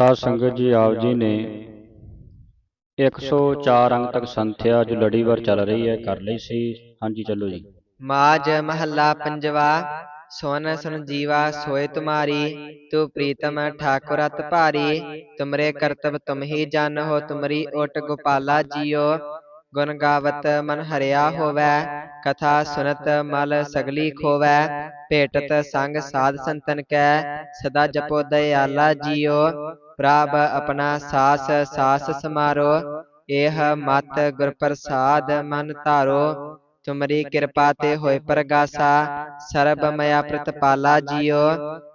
ਸਾਧ ਸੰਗਤ ਜੀ ਆਪ ਜੀ ਨੇ 104 ਅੰਕ ਤੱਕ ਸੰਥਿਆ ਜੋ ਲੜੀਵਾਰ ਚੱਲ ਰਹੀ ਹੈ, ਕਰ ਲਈ ਸੀ। ਹਾਂਜੀ, ਚੱਲੋ ਜੀ। ਮਾਜ ਮਹੱਲਾ ਪੰਜਵਾ, ਸੁਨ ਸੁਨ ਜੀਵਾ ਸੋਏ ਤੁਮਾਰੀ, ਤੂ ਪ੍ਰੀਤਮ ਠਾकुर ਭਾਰੀ, ਤੁਮਰੇ ਕਰਤਬ ਤੁਮ ਹੀ ਜਾਣੋ ਤੁਮਰੀ ਓਟ ਗੋਪਾਲਾ ਜੀਓ। ਗੁਣ ਗਾਵਤ ਮਨ ਹਰਿਆ ਹੋਵੈ, ਕਥਾ ਸੁਨਤ ਮਲ ਸਗਲੀ ਖੋਵੈ, ਭੇਟਤ ਸੰਗ ਸਾਧ ਸੰਤਨ ਕੈ, ਸਦਾ ਜਪੋ ਦਇਆਲਾ ਜੀਓ। ਪ੍ਰਭ ਆਪਣਾ ਸਾਸ ਸਾਸ ਸਮਾਰੋ ਇਹ ਮਤ ਗੁਰ ਪ੍ਰਸਾਦ ਮਨ ਧਾਰੋ, ਤੁਮਰੀ ਕਿਰਪਾ ਤੇ ਹੋਏ ਪ੍ਰਗਾਸਾ ਸਰਬ ਮਇਆ ਪ੍ਰਤਪਾਲਾ ਜੀਓ,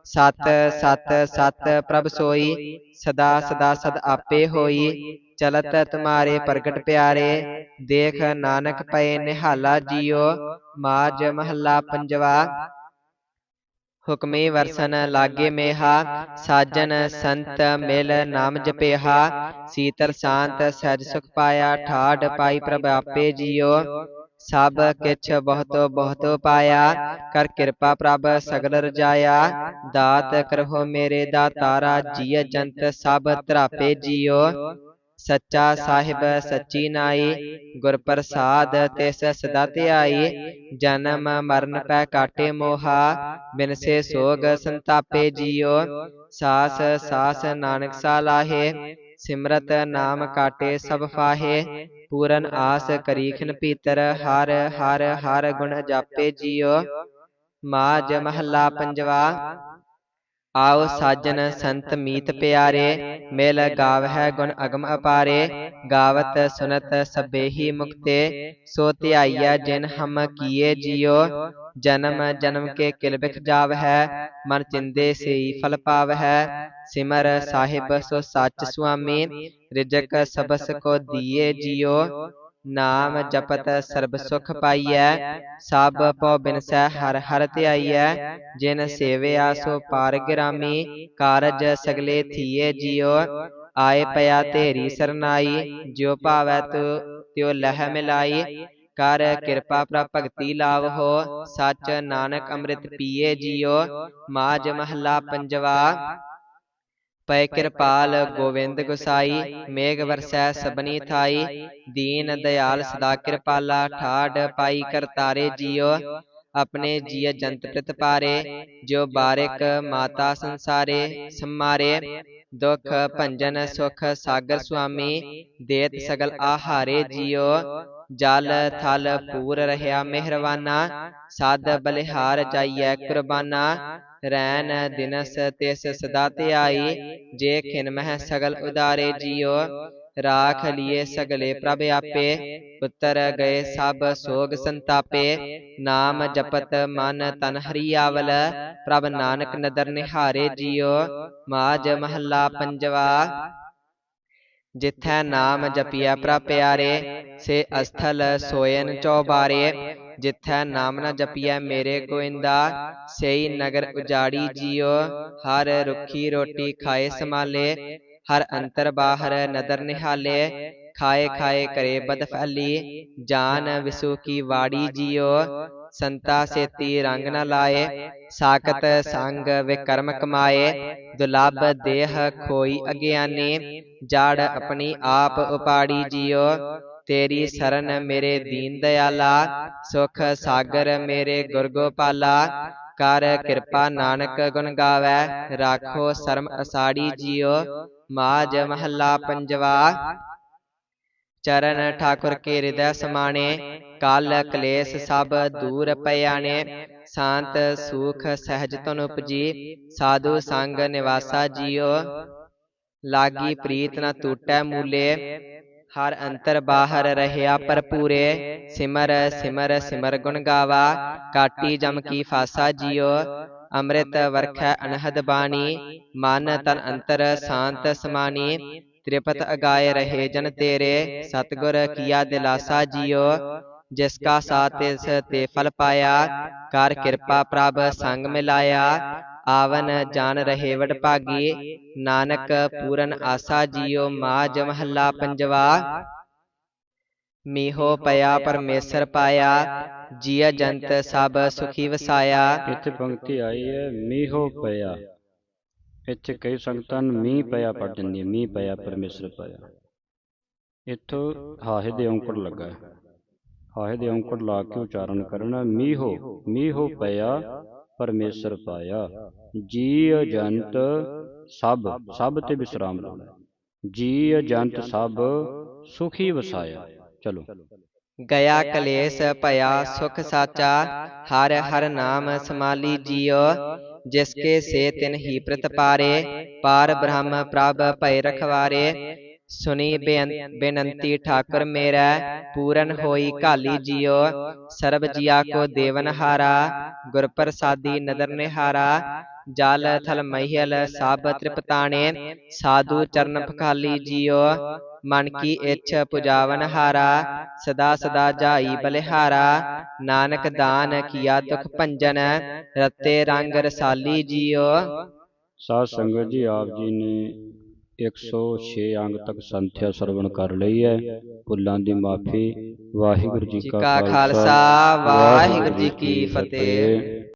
ਸਤ ਸਤ ਸਤ ਪ੍ਰਭ ਸੋਈ, ਸਦਾ ਸਦਾ, ਸਦ ਆਪੇ ਹੋਈ, ਚਲਤ ਤੁਮਾਰੇ ਪ੍ਰਗਟ ਪਿਆਰੇ, ਦੇਖ ਨਾਨਕ ਪਏ ਨਿਹਾਲਾ ਜੀਓ, ਮਾਜ ਮਹੱਲਾ ਪੰਜਵਾ ਹੁਕਮੀ ਵਰਸਨ ਲਾਗੇ ਮੇਹਾ ਸਾਜਨ ਸੰਤ ਮਿਲ ਨਾਮ ਜਪੇਹਾ ਸੀਤਲ ਸ਼ਾਂਤ ਸਹਿਜ ਸੁਖ ਪਾਇਆ ਠਾੜ ਪਾਈ ਪ੍ਰਭ ਆਪੇ ਜੀਓ। ਸਭ ਕਿਛ ਬਹੁਤ ਬਹੁਤ ਪਾਇਆ ਕਰ ਕਿਰਪਾ ਪ੍ਰਭ ਸਗਲ ਰਜਾਇਆ। ਦਾਤ ਕਰਹੁ ਮੇਰੇ ਦਾਤਾਰਾ ਜੀਅ ਜੰਤ ਸਭ ਧਰਾਪੇ ਜੀਓ। ਸੱਚਾ ਸਾਹਿਬ ਸੱਚੀ ਨਾਈ ਗੁਰ ਪ੍ਰਸਾਦ ਤਿਸ ਸਦਾ ਧਿਆਈ ਜਨਮ ਮਰਨ ਪੈ ਕਾਟੇ ਮੋਹਾ ਬਿਨਸੇ ਸੋਗ ਸੰਤਾਪੇ ਜੀਓ ਸਾਸ ਸਾਸ ਨਾਨਕ ਸਾ ਲਾਹੇ ਸਿਮਰਤ ਨਾਮ ਕਾਟੇ ਸਭ ਫਾਹੇ ਪੂਰਨ ਆਸ ਕਰੀਖਨ ਪੀਤਰ ਹਰ ਹਰ ਹਰ ਗੁਣ ਜਾਪੇ ਜੀਓ ਮਾਜ ਮਹੱਲਾ ਪੰਜਵਾ ਆਓ ਸਾਜਨ ਸੰਤ ਮੀਤ ਪਿਆਰੇ, ਮਿਲ ਗਾਵਹਿ ਗੁਣ ਅਗਮ ਅਪਾਰੇ, ਗਾਵਤ ਸੁਨਤ ਸਭੇ ਹੀ ਮੁਕਤੇ, ਸੋ ਧਿਆਈਆ ਜਿਨ ਹਮ ਕੀਏ ਜਿਉ ਜਨਮ ਜਨਮ ਕੇ ਕਿਲ ਬਿਖ ਜਾਵਹਿ, ਮਨ ਚਿੰਦੇ ਸਈ ਫਲ ਪਾਵਹਿ, ਸਿਮਰ ਸਾਹਿਬ ਸੋ ਸੱਚ ਸੁਆਮੀ, ਰਿਜਕ ਸਬਸ ਕੋ ਦੀਏ ਜਿਉ ਨਾਮ ਜਪਤ ਸਰਬ ਸੁਖ ਪਾਈਐ ਸਭ ਪਉ ਬਿਨਸੈ ਹਰ ਹਰ ਧਿਆਈਐ ਜਿਨ ਸੇਵਿਆ ਸੋ ਪਾਰ ਗ੍ਰਾਮੀ ਕਾਰਜ ਸਗਲੇ ਥੀਏ ਜਿਉ ਆਏ ਪਿਆ ਤੇਰੀ ਸਰਨਾਈ ਜਿਉ ਭਾਵੈ ਤੂ ਤਿਉ ਲਹਿ ਮਿਲਾਈ ਕਰ ਕਿਰਪਾ ਪ੍ਰਭ ਭਗਤੀ ਲਾਵਹੋ ਸੱਚ ਨਾਨਕ ਅੰਮ੍ਰਿਤ ਪੀਏ ਜਿਉ ਮਾਜ ਮਹੱਲਾ ਪੰਜਵਾ ਪੈ ਕਿਰਪਾਲ ਗੋਵਿੰਦ ਗੁਸਾਈ ਮੇਘ ਵਰਸੈ ਸਬਨੀ ਥਾਈ ਦੀਨ ਦਇਆਲ ਸਦਾ ਕਿਰਪਾਲਾ ਠਾੜ ਪਾਈ ਕਰਤਾਰੇ ਜਿਉ ਆਪਣੇ ਜੀਅ ਜੰਤ ਪ੍ਰਿਤ ਪਾਰੇ ਜੋ ਬਾਰਿਕ ਮਾਤਾ ਸੰਸਾਰੇ ਸੰਮਾਰੇ ਦੁਖ ਭੰਜਨ ਸੁਖ ਸਾਗਰ ਸੁਆਮੀ ਦੇਤ ਸਗਲ ਆਹਾਰੇ ਜਿਉ ਜਲ ਥਲ ਪੂਰ ਰਹਿਆ ਮਿਹਰਵਾਨਾ ਸਾਧ ਬਲਿਹਾਰ ਜਾਈਐ ਕੁਰਬਾਨਾ ਰੈਨ ਦਿਨਸ ਤਿਸ ਸਦਾ ਧਿਆਈ ਜੇ ਖਿਨ ਮਹਿ ਸਗਲ ਉਦਾਰੇ ਜਿਉ ਰਾਖ ਲਿਏ ਸਗਲੇ ਪ੍ਰਭ ਆਪੇ ਉਤਰ ਗਏ ਸਭ ਸੋਗ ਸੰਤਾਪੇ, ਨਾਮ ਜਪਤ ਮਨ ਤਨ ਹਰੀਆਵਲ ਪ੍ਰਭ ਨਾਨਕ ਨਦਰ ਨਿਹਾਰੇ ਜਿਉ ਮਾਜ ਮਹੱਲਾ ਪੰਜਵਾ ਜਿਥੈ ਨਾਮ ਜਪਿਆ ਪ੍ਰਭ ਪਿਆਰੇ ਸੇ ਅਸਥਲ ਸੋਇਨ ਚੌਬਾਰੇ ਜਿਥੈ ਨਾਮ ਨ ਜਪਿਐ ਮੇਰੇ ਗੋਇੰਦਾ ਸਈ ਨਗਰ ਉਜਾੜੀ ਜਿਉ ਹਰ ਰੁੱਖੀ ਰੋਟੀ ਖਾਏ ਸਮਾਲੇ ਹਰ ਅੰਤਰ ਬਾਹਰ ਨਦਰ ਨਿਹਾਲੇ ਖਾਏ ਖਾਏ ਕਰੇ ਬਦ ਫੈਲੀ ਜਾਨ ਵਿਸੂ ਕੀ ਵਾੜੀ ਜਿਉ ਸੰਤਾ ਸੇਤੀ ਰੰਗ ਨ ਲਾਏ ਸਾਖਤ ਸੰਗ ਵਿਕਰਮ ਕਮਾਏ ਦੁਲੱਭ ਦੇਹ ਖੋਈ ਅਗਿਆਨੀ ਜੜ ਆਪਣੀ ਆਪ ਉਪਾੜੀ ਜਿਉ ਤੇਰੀ ਸਰਨ ਮੇਰੇ ਦੀਨ ਦਇਆਲਾ ਸੁਖ ਸਾਗਰ ਮੇਰੇ ਗੁਰ ਗੋਪਾਲਾ ਕਰ ਕਿਰਪਾ ਨਾਨਕ ਗੁਣ ਗਾਵੇ ਰਾਖੋ ਸ਼ਰਮ ਅਸਾੜੀ ਜਿਉ ਮਾਜ ਮਹੱਲਾ ਪੰਜਵਾ ਚਰਨ ਠਾਕੁਰ ਕੇ ਹਿਰਦੈ ਸਮਾਣੇ, ਕਾਲ ਕਲੇਸ਼ ਸਭ ਦੂਰ ਪਿਆਣੇ ਸ਼ਾਂਤ ਸੁਖ ਸਹਿਜ ਤਨ ਉਪਜੀ, ਸਾਧੂ ਸੰਗ ਨਿਵਾਸਾ ਜਿਉ। ਲਾਗੀ ਪ੍ਰੀਤ ਨ ਟੂਟੈ ਮੂਲੇ, ਹਰ ਅੰਤਰ ਬਾਹਰ ਰਹਿਆ ਭਰਪੂਰੇ, ਸਿਮਰ ਸਿਮਰ ਸਿਮਰ ਗੁਣ ਗਾਵਾ, ਕਾਟੀ ਜਮ ਕੀ ਫਾਸਾ ਜਿਉ। ਅੰਮ੍ਰਿਤ ਵਰਖੈ ਅਨਹਦ ਬਾਣੀ, ਮਨ ਤਨ ਅੰਤਰ ਸ਼ਾਂਤ ਸਮਾਨੀ ਤ੍ਰਿਪਤ ਅਗਾਏ ਰਹੇ ਜਨ ਤੇਰੇ ਸਤਗੁਰ ਕੀਆ ਦਿਲਾਸਾ ਜਿਉ ਜਿਸ ਕਾ ਸਾਥ ਤਿਸ ਤੇ ਫਲ ਪਾਇਆ ਕਰ ਕਿਰਪਾ ਪ੍ਰਭ ਸੰਗ ਮਿਲਾਇਆ ਆਵਨ ਜਾਣ ਰਹੇ ਵਡ ਭਾਗੀ ਨਾਨਕ ਪੂਰਨ ਆਸਾ ਜਿਉ ਮਾਜ ਮਹੱਲਾ ਪੰਜਵਾ ਮੀਹੋ ਪਿਆ ਪਰਮੇਸ਼ਰ ਪਾਇਆ ਜੀਅ ਜੰਤ ਸਭ ਸੁਖੀ ਵਸਾਇਆ। ਇੱਥੇ ਪੰਕਤੀ ਆਈ ਹੈ ਮੀਹੋ ਪਿਆ ਇੱਥੇ ਕਈ ਸੰਗਤਾਂ ਨੂੰ ਮੀਂਹ ਪਿਆ ਪੜ ਜਾਂਦੀ ਹੈ ਮੀਂਹ ਪਿਆ, ਪਰਮੇਸ਼ਰ ਪਾਇਆ। ਇੱਥੋਂ ਹਾਹੇ ਦੇ ਔਂਕੜ ਲੱਗਾ। ਹੈ। ਹਾਹੇ ਦੇ ਔਂਕੜ ਲਾ ਕੇ ਉਚਾਰਨ ਕਰਨਾ, ਮੀਹੋ ਮੀਹੋ ਪਿਆ, ਪਰਮੇਸ਼ਰ ਪਾਇਆ। ਜੀ ਅਜੰਤ ਸਭ ਸਭ ਤੇ ਵਿਸਰਾਮ ਲਾਉਣਾ। ਜੀ ਅਜੰਤ ਸਭ ਸੁਖੀ ਵਸਾਇਆ। ਚਲੋ। ਗਿਆ ਕਲੇਸ਼ ਭਇਆ ਸੁਖ ਸਾਚਾ, ਹਰ ਹਰ ਨਾਮ ਸਮਾਲੀ ਜੀਓ। ਜਿਸਕੇ ਸੇ ਤਿਨ ਹੀ ਪ੍ਰਤਪਾਰੇ ਪਾਰ ਬ੍ਰਹਮ ਪ੍ਰਭ ਭੈ ਰਖਵਾਰੇ ਸੁਨੀ ਬੇਨੰਤੀ ਠਾਕੁਰ ਮੇਰਾ ਪੂਰਨ ਹੋਈ ਕਾਲੀ ਜੀਓ ਸਰਬ ਜੀਆ ਕੋ ਦੇਵਨ ਹਾਰਾ ਗੁਰ ਪ੍ਰਸਾਦੀ ਨਦਰ ਨਿਹਾਰਾ ਜਲ ਥਲ ਮਹੀਲ ਸਭ ਤ੍ਰਿਪਤਾਣੇ ਸਾਧੂ ਚਰਨ ਪਖਾਲੀ ਜੀਓ ਮਨ ਕੀ ਇੱਛ ਪੁਜਾਵਨ ਹਾਰਾ ਸਦਾ ਸਦਾ ਜਾਈ ਬਲਿਹਾਰਾ ਨਾਨਕ ਦਾਨ ਕੀਆ ਦੁਖ ਭੰਜਨ ਰਤੇ ਰੰਗ ਰਸਾਲੀ ਜੀਓ। ਸਾਧ ਸੰਗਤ ਜੀ ਆਪ ਜੀ ਨੇ 106 ਅੰਗ ਤੱਕ ਸੰਥਿਆ ਸਰਵਣ ਕਰ ਲਈ ਹੈ। ਭੁੱਲਾਂ ਦੀ ਮਾਫੀ। ਵਾਹਿਗੁਰੂ ਜੀ ਕਾ ਖਾਲਸਾ। ਵਾਹਿਗੁਰੂ ਜੀ ਕੀ ਫਤਿਹ।